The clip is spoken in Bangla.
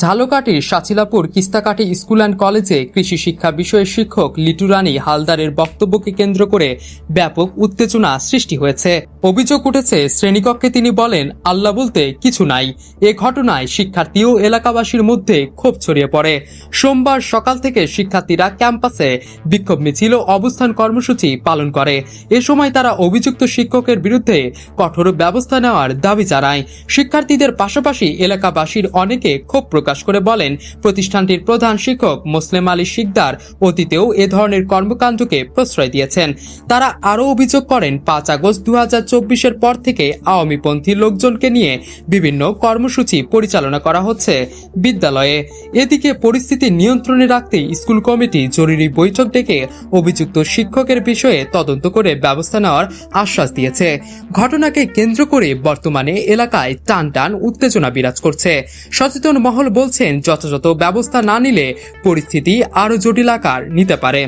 ঝালকাঠির সাচিলাপুর, কিস্তাকাঠি স্কুল অ্যান্ড কলেজে কৃষি শিক্ষা বিষয়ের শিক্ষক লিটু রানী হালদারের বক্তব্যকে কেন্দ্র করে ব্যাপক উত্তেজনা সৃষ্টি হয়েছে। অভিযোগ উঠেছে, শ্রেণীকক্ষে তিনি বলেন, আল্লাহ বলতে কিছু নাই। এ ঘটনায় শিক্ষার্থী ও এলাকাবাসীর মধ্যে ক্ষোভ ছড়িয়ে পড়ে। সোমবার সকাল থেকে শিক্ষার্থীরা ক্যাম্পাসে বিক্ষোভ মিছিল অবস্থান কর্মসূচি পালন করে। এ সময় তারা অভিযুক্ত শিক্ষকের বিরুদ্ধে কঠোর ব্যবস্থা নেওয়ার দাবি জানায়। শিক্ষার্থীদের পাশাপাশি এলাকাবাসীর অনেকে ক্ষোভ প্রকাশ করে বলেন, প্রতিষ্ঠানটির প্রধান শিক্ষক মুসলিম আলী শিকদার অতীতেও এ ধরনের কর্মকাণ্ডকে প্রশ্রয় দিয়েছেন। তারা আরও অভিযোগ করেন, পাঁচ আগস্ট দু চব্বিশের পর থেকে আওয়ামীপন্থী লোকজনকে নিয়ে বিভিন্ন কর্মসূচি পরিচালনা করা হচ্ছে বিদ্যালয়ে। এদিকে পরিস্থিতি নিয়ন্ত্রণে রাখতে স্কুল কমিটি জরুরি বৈঠক ডেকে অভিযুক্ত শিক্ষকের বিষয়ে তদন্ত করে ব্যবস্থা নেওয়ার আশ্বাস দিয়েছে। ঘটনাকে কেন্দ্র করে বর্তমানে এলাকায় টান টান উত্তেজনা বিরাজ করছে। সচেতন মহল বলছেন যথাযথ ব্যবস্থা না নিলে পরিস্থিতি আরও জটিল আকার নিতে পারে।